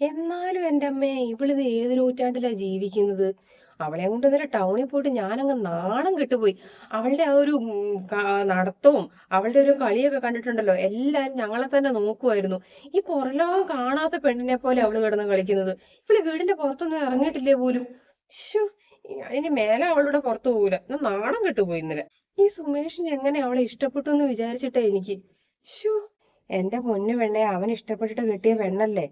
എന്നാലും എന്റെ അമ്മേ ഇവളിത് ഏത് നൂറ്റാണ്ടിലാ ജീവിക്കുന്നത്? അവളെ കൊണ്ട് ഇന്നലെ ടൗണിൽ പോയിട്ട് ഞാനങ്ങ് നാണം കെട്ടുപോയി. അവളുടെ ആ ഒരു നടത്തവും അവളുടെ ഒരു കളിയൊക്കെ കണ്ടിട്ടുണ്ടല്ലോ എല്ലാരും ഞങ്ങളെ തന്നെ നോക്കുമായിരുന്നു ഈ പുറലോകം കാണാത്ത പെണ്ണിനെ പോലെ അവൾ കിടന്ന് കളിക്കുന്നത്. ഇവൾ വീടിന്റെ പുറത്തൊന്നും ഇറങ്ങിയിട്ടില്ലേ പോലും? ശ്ശോ, ഇനി മേലെ അവളുടെ പുറത്തു പോകൂല നാണം കെട്ടുപോയി ഇന്നലെ. ഈ സുമേഷിന് എങ്ങനെ അവളെ ഇഷ്ടപ്പെട്ടു എന്ന് വിചാരിച്ചിട്ടേ എനിക്ക്? ഷോ എന്റെ പൊന്നു പെണ്ണെ അവൻ ഇഷ്ടപ്പെട്ടിട്ട് കിട്ടിയ പെണ്ണല്ലേ?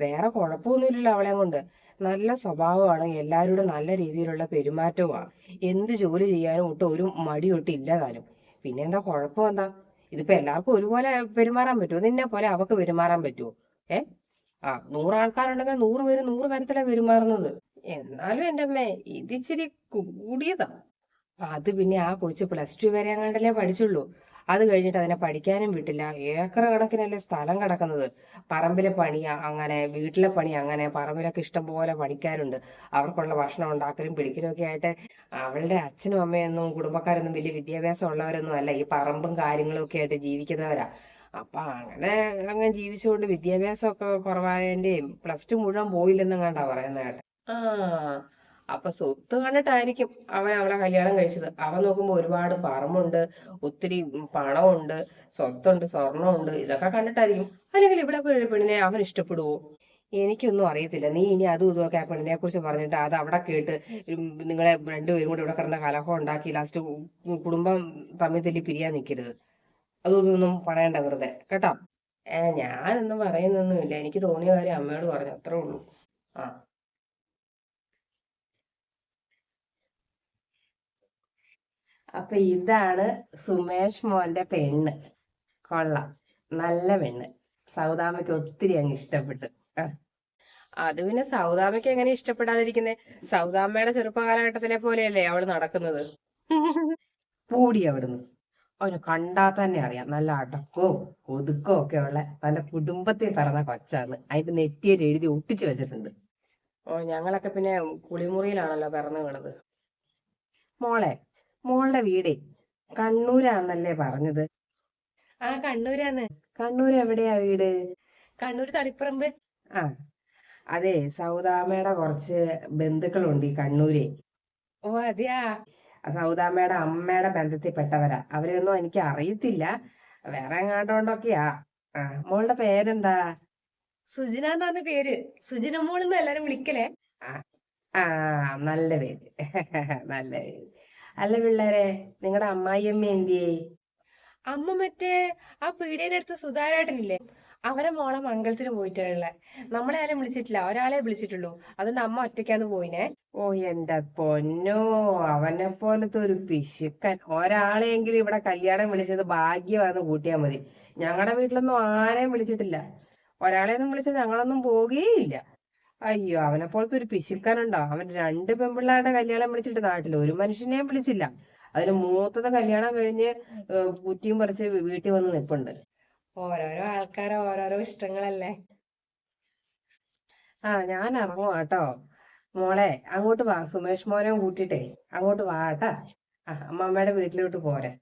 വേറെ കുഴപ്പമൊന്നുമില്ലല്ലോ അവളെ കൊണ്ട്. നല്ല സ്വഭാവമാണ് എല്ലാവരോടും നല്ല രീതിയിലുള്ള പെരുമാറ്റവുമാണ്. എന്ത് ജോലി ചെയ്യാനും ഒട്ടും ഒരു മടി ഒട്ടും ഇല്ല താനും. പിന്നെ എന്താ കുഴപ്പം എന്താ? ഇതിപ്പോ എല്ലാവർക്കും ഒരുപോലെ പെരുമാറാൻ പറ്റുമോ? നിന്നെ പോലെ അവക്ക് പെരുമാറാൻ പറ്റുമോ? ഏ? ആ നൂറ് ആൾക്കാരുണ്ടെങ്കിൽ നൂറ് പേര് നൂറ് തരത്തിലാണ് പെരുമാറുന്നത്. എന്നാലും എന്റെ അമ്മേ ഇത് ഇച്ചിരി കൂടിയതാ. അത് പിന്നെ ആ കൊച്ചു പ്ലസ് ടു വരെ അങ്ങാണ്ടല്ലേ പഠിച്ചുള്ളൂ. അത് കഴിഞ്ഞിട്ട് അതിനെ പഠിക്കാനും വിട്ടില്ല. ഏക്കർ കണക്കിനല്ലേ സ്ഥലം കിടക്കുന്നത്. പറമ്പിലെ പണി അങ്ങനെ വീട്ടിലെ പണി അങ്ങനെ പറമ്പിലൊക്കെ ഇഷ്ടം പോലെ പണിക്കാരുണ്ട്. അവർക്കുള്ള ഭക്ഷണം ഉണ്ടാക്കലും പിടിക്കലും ഒക്കെ ആയിട്ട് അവളുടെ അച്ഛനും അമ്മയൊന്നും കുടുംബക്കാരൊന്നും വലിയ വിദ്യാഭ്യാസം ഉള്ളവരൊന്നും അല്ല. ഈ പറമ്പും കാര്യങ്ങളും ഒക്കെ ആയിട്ട് ജീവിക്കുന്നവരാ. അപ്പൊ അങ്ങനെ അങ്ങനെ ജീവിച്ചുകൊണ്ട് വിദ്യാഭ്യാസം ഒക്കെ കുറവായതിന്റെയും പ്ലസ് ടു മുഴുവൻ പോയില്ലെന്നും കണ്ടാ പറയുന്നത് കേട്ടെ. ആ. അപ്പൊ സ്വത്ത് കണ്ടിട്ടായിരിക്കും അവൻ അവളെ കല്യാണം കഴിച്ചത്. അവൻ നോക്കുമ്പോ ഒരുപാട് പറമ്പുണ്ട് ഒത്തിരി പണമുണ്ട് സ്വത്തുണ്ട് സ്വർണമുണ്ട് ഇതൊക്കെ കണ്ടിട്ടായിരിക്കും. അല്ലെങ്കിൽ ഇവിടെ പോയ പെണ്ണിനെ അവൻ ഇഷ്ടപ്പെടുവോ? എനിക്കൊന്നും അറിയത്തില്ല. നീ ഇനി അതും ഇതുമൊക്കെ ആ പെണ്ണിനെ കുറിച്ച് പറഞ്ഞിട്ട് അത് അവിടെ കേട്ട് നിങ്ങളെ രണ്ടുപേരും കൂടെ ഇവിടെ കിടന്ന കലഹം ഉണ്ടാക്കി ലാസ്റ്റ് കുടുംബം തമ്മിൽ തല്ലി പിരിയാൻ നിൽക്കരുത് അതൊന്നും പറയണ്ട വെറുതെ. കേട്ടോ? ഞാനൊന്നും പറയുന്നൊന്നുമില്ല. എനിക്ക് തോന്നിയ കാര്യം അമ്മയോട് പറഞ്ഞു. അത്രേ ഉള്ളൂ. ആ. അപ്പൊ ഇതാണ് സുമേഷ് മോന്റെ പെണ്ണ്. കൊള്ളാം. നല്ല പെണ്ണ്. സൗദാമയ്ക്ക് ഒത്തിരി അങ്ങ് ഇഷ്ടപ്പെട്ടു. അത് പിന്നെ സൗദാമയ്ക്ക് എങ്ങനെ ഇഷ്ടപ്പെടാതിരിക്കുന്നേ? സൗദാമ്മയുടെ ചെറുപ്പകാലഘട്ടത്തിലെ പോലെയല്ലേ അവൾ നടക്കുന്നത്? പൂടി അവിടുന്ന്. അവന് കണ്ടാ തന്നെ അറിയാം. നല്ല അടക്കോ ഒതുക്കോ ഒക്കെ ഉള്ള നല്ല കുടുംബത്തിൽ പറഞ്ഞ കൊച്ചാണ് അതിന്റെ നെറ്റിയിൽ എഴുതി ഒട്ടിച്ചു വെച്ചിട്ടുണ്ട്. ഓ ഞങ്ങളൊക്കെ പിന്നെ കുളിമുറിയിലാണല്ലോ പിറന്നു വീണത്. മോളെ മോളുടെ വീടേ. കണ്ണൂരാന്നല്ലേ പറഞ്ഞത്? ആ കണ്ണൂരാന്ന്. കണ്ണൂർ എവിടെയാ വീട്? കണ്ണൂർ തളിപ്പറമ്പ്. ആ. അതെ സൗദാമ്മയുടെ കുറച്ച് ബന്ധുക്കളുണ്ട് ഈ കണ്ണൂരെ. ഓ അതെയാ? സൗദാമ്മയുടെ അമ്മയുടെ ബന്ധത്തിൽ പെട്ടവരാ അവരെയൊന്നും എനിക്ക് അറിയത്തില്ല. വേറെ എങ്ങാണ്ടോണ്ടൊക്കെയാ. ആ മോളുടെ പേരെന്താ? സുജന എന്നാണ് പേര്. സുജിന എന്ന് എല്ലാരും വിളിക്കലേ. ആ ആ നല്ല പേര്. നല്ല പേര്. അല്ല പിള്ളേരെ നിങ്ങളുടെ അമ്മായിയമ്മ എന്തിയേ? അമ്മ മറ്റേ ആ പീടിയുടെ അടുത്ത് സുധാരേട്ടനില്ലേ അവരെ മോളെ മംഗലത്തിന് പോയിട്ടുള്ള നമ്മളെ ആരും വിളിച്ചിട്ടില്ല. ഒരാളെ വിളിച്ചിട്ടുള്ളൂ. അതുകൊണ്ട് അമ്മ ഒറ്റയ്ക്കാന്ന് പോയിനെ. ഓ എന്റെ പൊന്നോ. അവനെ പോലത്തെ ഒരു പിശുക്കൻ. ഒരാളെങ്കിലും ഇവിടെ കല്യാണം വിളിച്ചത് ഭാഗ്യമാണെന്ന് കൂട്ടിയാ മതി. ഞങ്ങളുടെ വീട്ടിലൊന്നും ആരെയും വിളിച്ചിട്ടില്ല. ഒരാളെയൊന്നും വിളിച്ച ഞങ്ങളൊന്നും പോകുകയില്ല അയ്യോ അവനെ പോലത്തെ ഒരു പിശുക്കാനുണ്ടോ? അവൻ രണ്ട് പെൺപിള്ളേരുടെ കല്യാണം വിളിച്ചിട്ട് നാട്ടിൽ ഒരു മനുഷ്യനെയും വിളിച്ചില്ല. അതിന് മൂത്തത് കല്യാണം കഴിഞ്ഞ് കുറ്റിയും പറിച്ച് വീട്ടിൽ വന്ന് നിൽപ്പുണ്ട്. ഓരോരോ ആൾക്കാരെ ഓരോരോ ഇഷ്ടങ്ങളല്ലേ? ആ ഞാൻ ഇറങ്ങും കേട്ടോ. മോളെ അങ്ങോട്ട് വാ. സുമേഷ് മോനെ കൂട്ടിട്ടേ അങ്ങോട്ട് വാ കേട്ടാ. അമ്മമ്മയുടെ വീട്ടിലോട്ട് പോരെ.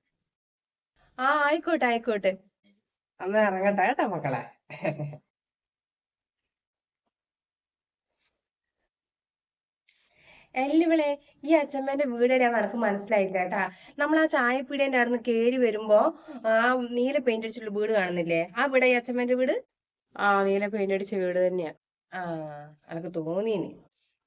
ആ ആയിക്കോട്ടെ ആയിക്കോട്ടെ. അമ്മ ഇറങ്ങട്ടെ കേട്ടോ മക്കളെ. എല്ലുവിളെ ഈ അച്ഛമ്മേന്റെ വീട് ഞാൻ എനക്ക് മനസ്സിലായില്ല കേട്ടാ. നമ്മൾ ആ ചായപ്പീടേന്റെ അവിടെ നിന്ന് കേറി വരുമ്പോ ആ നീല പെയിന്റ് അടിച്ചിട്ടുള്ള വീട് കാണുന്നില്ലേ? ആ വീടാ ഈ അച്ഛമ്മേന്റെ വീട്? ആ നീല പെയിന്റ് അടിച്ച വീട് തന്നെയാ. ആ എനക്ക് തോന്നീനി.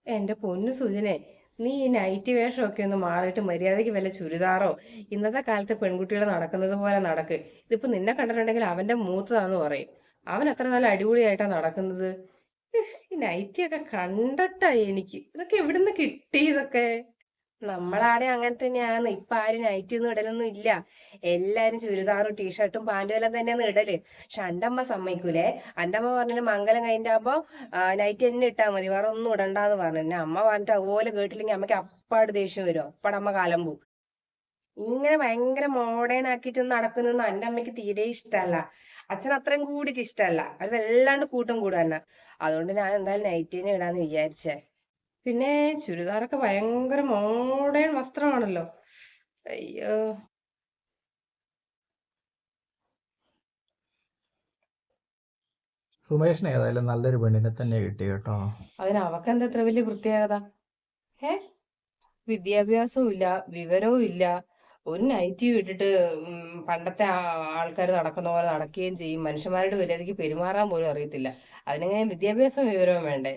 എന്റെ പൊന്നു സുജനെ നീ ഈ നൈറ്റ് വേഷമൊക്കെ ഒന്ന് മാറിയിട്ട് മര്യാദയ്ക്ക് വല്ല ചുരിദാറോ? ഇന്നത്തെ കാലത്ത് പെൺകുട്ടികൾ നടക്കുന്നത് പോലെ നടക്ക്. ഇതിപ്പോ നിന്നെ കണ്ടിട്ടുണ്ടെങ്കിൽ അവന്റെ മൂത്തതാന്ന് പറയും. അവൻ അത്ര നല്ല അടിപൊളിയായിട്ടാ നടക്കുന്നത്. നൈറ്റി ഒക്കെ കണ്ടിട്ടാ എനിക്ക്. ഇതൊക്കെ എവിടുന്ന് കിട്ടി ഇതൊക്കെ? നമ്മളാടെ അങ്ങനെ തന്നെയാണ്. ഇപ്പൊ ആരും നൈറ്റി ഒന്നും ഇടലൊന്നും ഇല്ല. എല്ലാരും ചുരിദാറും ടീഷർട്ടും പാന്റും എല്ലാം തന്നെയാണ് ഇടൽ. പക്ഷെ എന്റെ അമ്മ സമ്മതിക്കൂലേ? എന്റെ അമ്മ പറഞ്ഞാൽ മംഗലം കഴിഞ്ഞാകുമ്പോ നൈറ്റ് തന്നെ ഇട്ടാ മതി. വേറെ ഒന്നും ഇടണ്ടാന്ന് പറഞ്ഞു. എന്നെ അമ്മ പറഞ്ഞിട്ട് അതുപോലെ കേട്ടില്ലെങ്കിൽ അമ്മയ്ക്ക് അപ്പാട് ദേഷ്യം വരും. കാലം പോവും. ഇങ്ങനെ ഭയങ്കര മോഡേൺ ആക്കിയിട്ട് നടക്കുന്നൊന്നും എന്റെ അമ്മയ്ക്ക് തീരെ ഇഷ്ടമല്ല അച്ഛൻ അത്രയും കൂടിയിട്ട് ഇഷ്ടമല്ല അവർ വല്ലാണ്ട് കൂട്ടം കൂടുക അതുകൊണ്ട് ഞാൻ എന്തായാലും നൈറ്റ് തന്നെ ഇടാന്ന് വിചാരിച്ചേ. പിന്നെ ചുരിദാറൊക്കെ ഭയങ്കര മോഡേൺ വസ്ത്രമാണല്ലോ. അയ്യോ. സുമേഷിന് ഏതായാലും നല്ലൊരു പെണ്ണിനെ തന്നെ കിട്ടി കേട്ടോ. അതിന് അവക്കെന്താ ഇത്ര വലിയ പ്രത്യേകത? ഏ വിദ്യാഭ്യാസവും ഇല്ല വിവരവും ഇല്ല ഒരു നൈറ്റി ഇട്ടിട്ട് പണ്ടത്തെ ആൾക്കാർ നടക്കുന്ന പോലെ നടക്കുകയും ചെയ്യും. മനുഷ്യന്മാരുടെ മര്യാദയ്ക്ക് പെരുമാറാൻ പോലും അറിയത്തില്ല. അതിനെങ്ങനെ വിദ്യാഭ്യാസം വിവരവും വേണ്ടേ?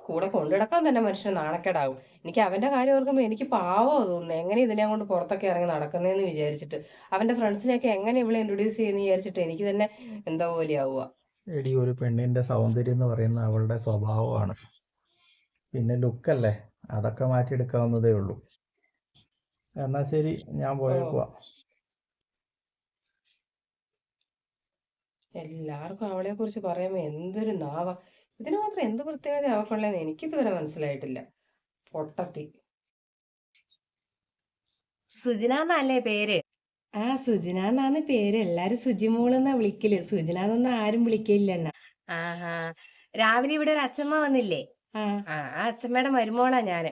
കൂടെ കൊണ്ടുനടക്കാൻ തന്നെ മനുഷ്യന് നാണക്കേടാവും എനിക്ക് അവന്റെ കാര്യം ഓർക്കുമ്പോൾ എനിക്ക് പാവോ തോന്നുന്നു. എങ്ങനെ ഇതിനെ കൊണ്ട് പുറത്തൊക്കെ ഇറങ്ങി നടക്കുന്നതെന്ന് വിചാരിച്ചിട്ട്. അവന്റെ ഫ്രണ്ട്സിനെയൊക്കെ എങ്ങനെ ഇവളെ ഇൻട്രൊഡ്യൂസ് ചെയ്യുന്ന വിചാരിച്ചിട്ട് എനിക്ക് തന്നെ എന്താ ആവുക. എടി ഒരു പെണ്ണിന്റെ സൗന്ദര്യം എന്ന് പറയുന്നത് അവളുടെ സ്വഭാവമാണ്. പിന്നെ ലുക്കല്ലേ അതൊക്കെ മാറ്റിയെടുക്കാവുന്നതേ ഉള്ളൂ. എന്നാ ശരി ഞാൻ പോയേക്കുവാ. എല്ലാവർക്കും അവളെ കുറിച്ച് പറയുമ്പോ എന്തൊരു നാവ. ഇതിന് മാത്രം എന്ത് പ്രത്യേകത അവക്കുള്ളതെന്ന് എനിക്കിതുവരെ മനസ്സിലായിട്ടില്ല. പൊട്ടത്തി. സുജന എന്നല്ലേ പേര്? ആ സുജന എന്നാണ് പേര്. എല്ലാരും സുജിമോളെന്നാ വിളിക്കൽ. സുജന എന്നൊന്നും ആരും വിളിക്കില്ല എന്നെ. ആഹാ. രാവിലെ ഇവിടെ ഒരു അച്ഛമ്മ വന്നില്ലേ? ആ ആ അച്ഛമ്മയുടെ മരുമോളാ ഞാൻ.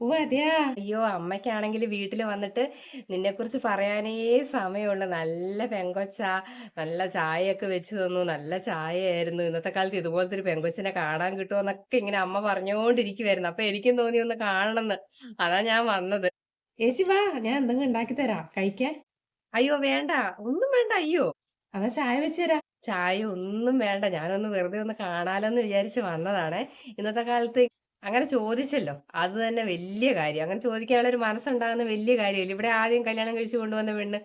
ഓ അതെയാ? അയ്യോ അമ്മയ്ക്കാണെങ്കിൽ വീട്ടിൽ വന്നിട്ട് നിന്നെ കുറിച്ച് പറയാനേ സമയമുള്ളു. നല്ല പെങ്കൊച്ച നല്ല ചായയൊക്കെ വെച്ച് തന്നു. നല്ല ചായയായിരുന്നു. ഇന്നത്തെ കാലത്ത് ഇതുപോലത്തെ ഒരു പെങ്കൊച്ചിനെ കാണാൻ കിട്ടുമെന്നൊക്കെ ഇങ്ങനെ അമ്മ പറഞ്ഞുകൊണ്ടിരിക്കുവായിരുന്നു. അപ്പൊ എനിക്കും തോന്നി ഒന്ന് കാണണമെന്ന് അതാ ഞാൻ വന്നത്. ചേച്ചി വാ. ഞാൻ എന്തെങ്കിലും ഉണ്ടാക്കി തരാം. കഴിക്കാൻ? അയ്യോ വേണ്ട. ഒന്നും വേണ്ട. അയ്യോ. അതാ ചായ വെച്ച് തരാം. ചായ ഒന്നും വേണ്ട. ഞാനൊന്ന് വെറുതെ ഒന്ന് കാണാലോന്ന് വിചാരിച്ച് വന്നതാണ്. ഇന്നത്തെ കാലത്ത് അങ്ങനെ ചോദിച്ചല്ലോ. അത് തന്നെ വലിയ കാര്യം. അങ്ങനെ ചോദിക്കാനുള്ള ഒരു മനസ്സുണ്ടാകുന്ന വലിയ കാര്യമല്ല. ഇവിടെ ആദ്യം കല്യാണം കഴിച്ചു കൊണ്ടുവന്ന പെണ്ണ്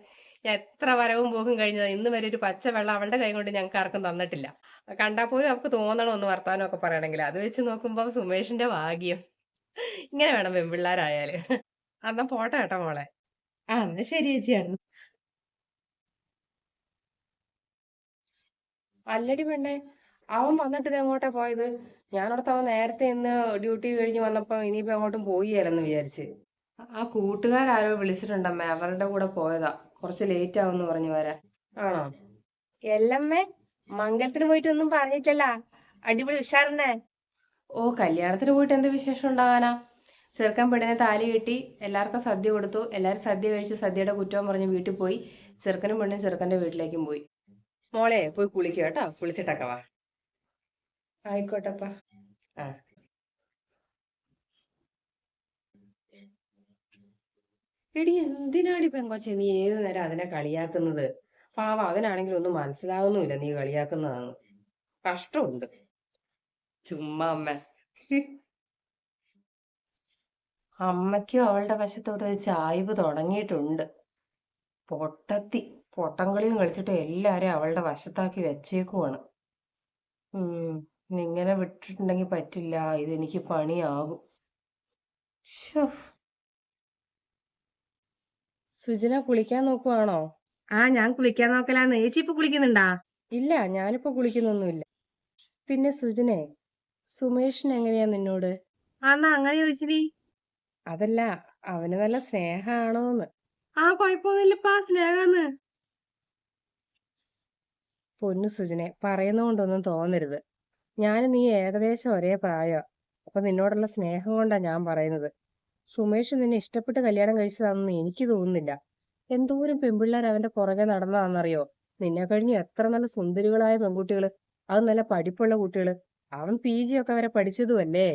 ഞാൻ എത്ര വരവും പോകും കഴിഞ്ഞത്. ഇന്ന് വരെ ഒരു പച്ച വെള്ളം അവളുടെ കൈ കൊണ്ട് ഞങ്ങൾക്ക് ആർക്കും തന്നിട്ടില്ല. കണ്ടാൽ പോലും അവർക്ക് തോന്നണം ഒന്ന് വർത്താനം ഒക്കെ പറയണമെങ്കിൽ. അത് വെച്ച് നോക്കുമ്പോൾ സുമേഷിന്റെ ഭാഗ്യം. ഇങ്ങനെ വേണം പെൺപിള്ളേരായാൽ. എന്നാ പോട്ടെ കേട്ടോ മോളെ. ആ എന്നാ ശരി ചേച്ചിയായിരുന്നു അല്ലടി പെണ്ണെ. അവൻ വന്നിട്ട് ഇത് എങ്ങോട്ടാ പോയത്? ഞാനോടത്ത് അവൻ നേരത്തെ ഇന്ന് ഡ്യൂട്ടി കഴിഞ്ഞ് വന്നപ്പോ ഇനിയിപ്പോ എങ്ങോട്ടും പോയില്ലെന്ന് വിചാരിച്ച്. ആ കൂട്ടുകാരാരോ വിളിച്ചിട്ടുണ്ടമ്മേ അവരുടെ കൂടെ പോയതാ. കുറച്ച് ലേറ്റ് ആവുമെന്ന് പറഞ്ഞു വരാ ആണോ? എല്ലമ്മേ മംഗലത്തിന് പോയിട്ട് ഒന്നും പറഞ്ഞിട്ടില്ല. അടിപൊളി ഉഷാറന്നെ ഓ കല്യാണത്തിന് പോയിട്ട് എന്ത് വിശേഷം ഉണ്ടാകാനാ ചെറുക്കൻ പെണ്ണിനെ താലി കെട്ടി എല്ലാവർക്കും സദ്യ കൊടുത്തു. എല്ലാവരും സദ്യ കഴിച്ച് സദ്യയുടെ കുറ്റവും പറഞ്ഞ് വീട്ടിൽ പോയി. ചെറുക്കനും പെണ്ണും ചെറുക്കന്റെ വീട്ടിലേക്കും പോയി. മോളെ പോയി കുളിക്കുക കേട്ടോ. കുളിച്ചിട്ടൊക്കെ വാ. ആയിക്കോട്ടെപ്പാ. എടി എന്തിനാടി പെങ്കോച്ചെ നീ ഏത് നേരം അതിനെ കളിയാക്കുന്നത്? പാവം അതിനാണെങ്കിൽ ഒന്നും മനസ്സിലാവുന്നുമില്ല നീ കളിയാക്കുന്നതാണ് കഷ്ടമുണ്ട്. ചുമ്മാ അമ്മ. അമ്മയ്ക്കും അവളുടെ വശത്തോട്ട് ഒരു ചായ്വ് തുടങ്ങിയിട്ടുണ്ട്. പൊട്ടത്തി. പൊട്ടം കളിയും കളിച്ചിട്ട് എല്ലാരെയും അവളുടെ വശത്താക്കി വെച്ചേക്കുവാണ്. ഉം. ഇങ്ങനെ വിട്ടിട്ടുണ്ടെങ്കിൽ പറ്റില്ല. ഇതെനിക്ക് പണിയാകും. സുജന കുളിക്കാൻ നോക്കുവാണോ? ആ ഞാൻ കുളിക്കാൻ നോക്കലാന്ന്. ചേച്ചി ഇപ്പൊ കുളിക്കുന്നുണ്ടാ? ഇല്ല ഞാനിപ്പോ കുളിക്കുന്നൊന്നുമില്ല. പിന്നെ സുജനെ സുമേഷിന് എങ്ങനെയാ നിന്നോട്? ആന്നാ അങ്ങനെ ചോദിച്ചിരി അതല്ല അവന് നല്ല സ്നേഹാണോന്ന്. ആ കൊഴപ്പൊന്നുമില്ലപ്പാ സ്നേഹാന്ന്. പൊന്നു സുജനെ പറയുന്നോണ്ടൊന്നും തോന്നരുത്. ഞാൻ നീ ഏകദേശം ഒരേ പ്രായമാ അപ്പൊ നിന്നോടുള്ള സ്നേഹം കൊണ്ടാ ഞാൻ പറയുന്നത്. സുമേഷ് നിന്നെ ഇഷ്ടപ്പെട്ട് കല്യാണം കഴിച്ചതാണെന്ന് എനിക്ക് തോന്നുന്നില്ല. എന്തോരം പെൺപിള്ളേർ അവന്റെ പുറകെ നടന്നതാണെന്നറിയോ? നിന്നെ കഴിഞ്ഞു എത്ര നല്ല സുന്ദരികളായ പെൺകുട്ടികൾ അത് നല്ല പഠിപ്പുള്ള കുട്ടികൾ അവൻ പി ജി ഒക്കെ വരെ പഠിച്ചതുമല്ലേ?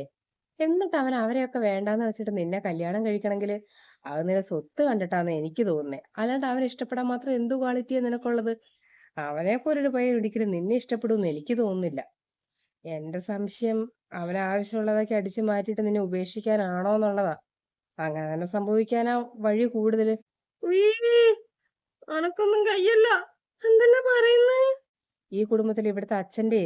എന്നിട്ട് അവൻ അവരെയൊക്കെ വേണ്ടാന്ന് വെച്ചിട്ട് നിന്നെ കല്യാണം കഴിക്കണമെങ്കിൽ അത് നിന്നെ സ്വത്ത് കണ്ടിട്ടാന്ന് എനിക്ക് തോന്നുന്നത് അല്ലാണ്ട് അവനെ ഇഷ്ടപ്പെടാൻ മാത്രം എന്തു ക്വാളിറ്റിയാ നിനക്കുള്ളത്? അവനെ പോലൊരു പയ്യൻ ഒരിക്കലും നിന്നെ ഇഷ്ടപ്പെടുമെന്ന് എനിക്ക് തോന്നുന്നില്ല. എന്റെ സംശയം അവൻ ആവശ്യമുള്ളതൊക്കെ അടിച്ചു മാറ്റിയിട്ട് നിന്നെ ഉപേക്ഷിക്കാനാണോ എന്നുള്ളതാ. അങ്ങനെ തന്നെ സംഭവിക്കാനാ വഴി കൂടുതൽ. അനക്കൊന്നും കയ്യല്ല. എന്തെല്ലാം പറയുന്നത് ഈ കുടുംബത്തിൽ ഇവിടുത്തെ അച്ഛന്റെ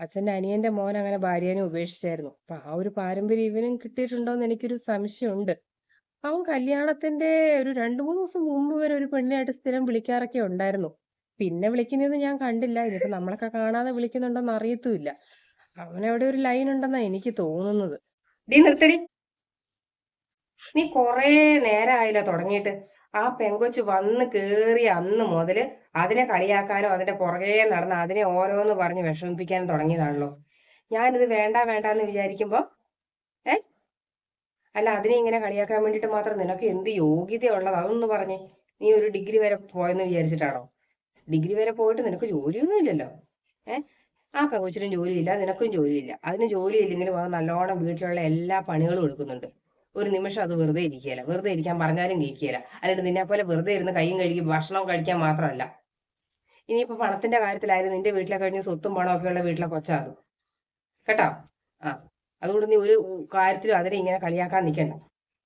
അച്ഛന്റെ അനിയന്റെ മോൻ അങ്ങനെ ഭാര്യനെ ഉപേക്ഷിച്ചായിരുന്നു. അപ്പൊ ആ ഒരു പാരമ്പര്യം ഇവനും കിട്ടിയിട്ടുണ്ടോന്ന് എനിക്കൊരു സംശയമുണ്ട്. അവൻ കല്യാണത്തിന്റെ ഒരു രണ്ടു മൂന്ന് ദിവസം മുമ്പ് വരെ ഒരു പെണ്ണിനായിട്ട് സ്ഥിരം വിളിക്കാറൊക്കെ ഉണ്ടായിരുന്നു. പിന്നെ വിളിക്കുന്നത് ഞാൻ കണ്ടില്ല. ഇനിയിപ്പോ നമ്മളൊക്കെ കാണാതെ വിളിക്കുന്നുണ്ടോന്ന് അറിയത്തുമില്ല. അവനവിടെ ഒരു ലൈൻ ഉണ്ടെന്നാ എനിക്ക് തോന്നുന്നത്. ഡീ നിർത്തടി. നീ കൊറേ നേരമായില്ല തുടങ്ങിയിട്ട്. ആ പെങ്കൊച്ച് വന്ന് കേറി അന്ന് മുതൽ അതിനെ കളിയാക്കാനോ അതിന്റെ പുറകെ നടന്ന് അതിനെ ഓരോന്ന് പറഞ്ഞ് വിഷമിപ്പിക്കാനും തുടങ്ങിയതാണല്ലോ. ഞാനിത് വേണ്ട വേണ്ട എന്ന് വിചാരിക്കുമ്പോ ഏ? അല്ല അതിനെ ഇങ്ങനെ കളിയാക്കാൻ വേണ്ടിട്ട് മാത്രം നിനക്ക് എന്ത് യോഗ്യത ഉള്ളത് അതൊന്ന് പറഞ്ഞേ. നീ ഒരു ഡിഗ്രി വരെ പോയെന്ന് വിചാരിച്ചിട്ടാണോ? ഡിഗ്രി വരെ പോയിട്ട് നിനക്ക് ജോലിയൊന്നും ഇല്ലല്ലോ ഏ? ആ പെങ്കൊച്ചിനും ജോലിയില്ല നിനക്കും ജോലിയില്ല. അതിന് ജോലി ഇല്ലെങ്കിലും അത് നല്ലോണം വീട്ടിലുള്ള എല്ലാ പണികളും എടുക്കുന്നുണ്ട്. ഒരു നിമിഷം അത് വെറുതെ ഇരിക്കുകയില്ല. വെറുതെ ഇരിക്കാൻ പറഞ്ഞാലും കേൾക്കുകയില്ല. അല്ലെങ്കിൽ നിന്നെ പോലെ വെറുതെ ഇരുന്ന് കൈയും കഴുകി ഭക്ഷണം കഴിക്കാൻ മാത്രമല്ല. ഇനിയിപ്പോ പണത്തിന്റെ കാര്യത്തിലായാലും നിന്റെ വീട്ടിലെ കഴിഞ്ഞ് സ്വത്തും പണവും ഒക്കെ ഉള്ള വീട്ടിലെ കൊച്ചാകും കേട്ടോ? ആ. അതുകൊണ്ട് നീ ഒരു കാര്യത്തിലും അതിനെ ഇങ്ങനെ കളിയാക്കാൻ നിൽക്കണ്ട.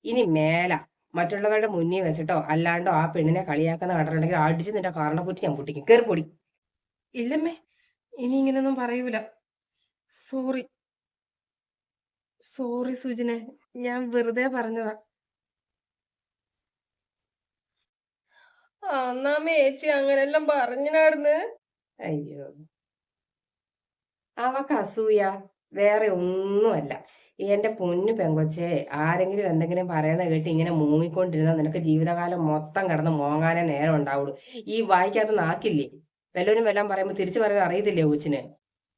ഇനി മേല മറ്റുള്ളവരുടെ മുന്നിൽ വെച്ചിട്ടോ അല്ലാണ്ടോ ആ പെണ്ണിനെ കളിയാക്കുന്ന കണ്ടിട്ടുണ്ടെങ്കിൽ അടിച്ച് നിന്റെ കാരണക്കുറ്റി ഞാൻ പൊട്ടിക്കും. കയറി പൊടി. ഇല്ലമ്മേ. ഇനി ഇങ്ങനെയൊന്നും പറയൂല. സോറി സോറി സുജനെ. ഞാൻ വെറുതെ പറഞ്ഞതാ. അന്നാമ്മ ചേച്ചി അങ്ങനെല്ലാം പറഞ്ഞിനാർന്ന് അയ്യോ. അവക്ക് അസൂയ വേറെ ഒന്നുമല്ല. എന്റെ പൊന്നു പെങ്കൊച്ചെ ആരെങ്കിലും എന്തെങ്കിലും പറയുന്ന കേട്ട് ഇങ്ങനെ മൂങ്ങിക്കൊണ്ടിരുന്നാൽ നിനക്ക് ജീവിതകാലം മൊത്തം കിടന്ന് മോങ്ങാനേ നേരം ഉണ്ടാവുള്ളൂ. ഈ വായിക്കാത്ത നാക്കില്ലേ? വല്ലവരും വല്ലതും പറയുമ്പോ തിരിച്ചു പറയാൻ അറിയത്തില്ലേ കൊച്ചിന്?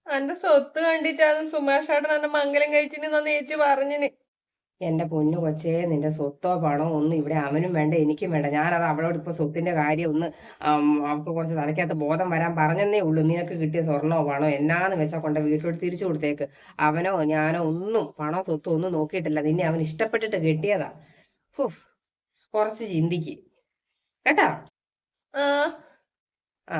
എന്റെ സ്വത്ത് കണ്ടിട്ടാണ് സുമേഷ് നല്ല എന്നെ മംഗലം കഴിച്ചിന് ചേച്ചി പറഞ്ഞിന്. എന്റെ പൊന്നു കൊച്ചേ നിന്റെ സ്വത്തോ പണോ ഒന്നും ഇവിടെ അവനും വേണ്ട എനിക്കും വേണ്ട. ഞാനത് അവളോട് ഇപ്പൊ സ്വത്തിന്റെ കാര്യം ഒന്ന് അവൾക്ക് കുറച്ച് തലയ്ക്കകത്ത് ബോധം വരാൻ പറഞ്ഞെന്നേ ഉള്ളൂ. നിനക്ക് കിട്ടിയ സ്വർണോ പണോ എന്നാന്ന് വെച്ചാ കൊണ്ട് വീട്ടിലോട്ട് തിരിച്ചു കൊടുത്തേക്ക്. അവനോ ഞാനോ ഒന്നും പണോ സ്വത്തോ ഒന്നും നോക്കിയിട്ടില്ല. നിന്നെ അവൻ ഇഷ്ടപ്പെട്ടിട്ട് കിട്ടിയതാ. ഹുഫ് കുറച്ച് ചിന്തിക്ക്. കേട്ടാ? ആ.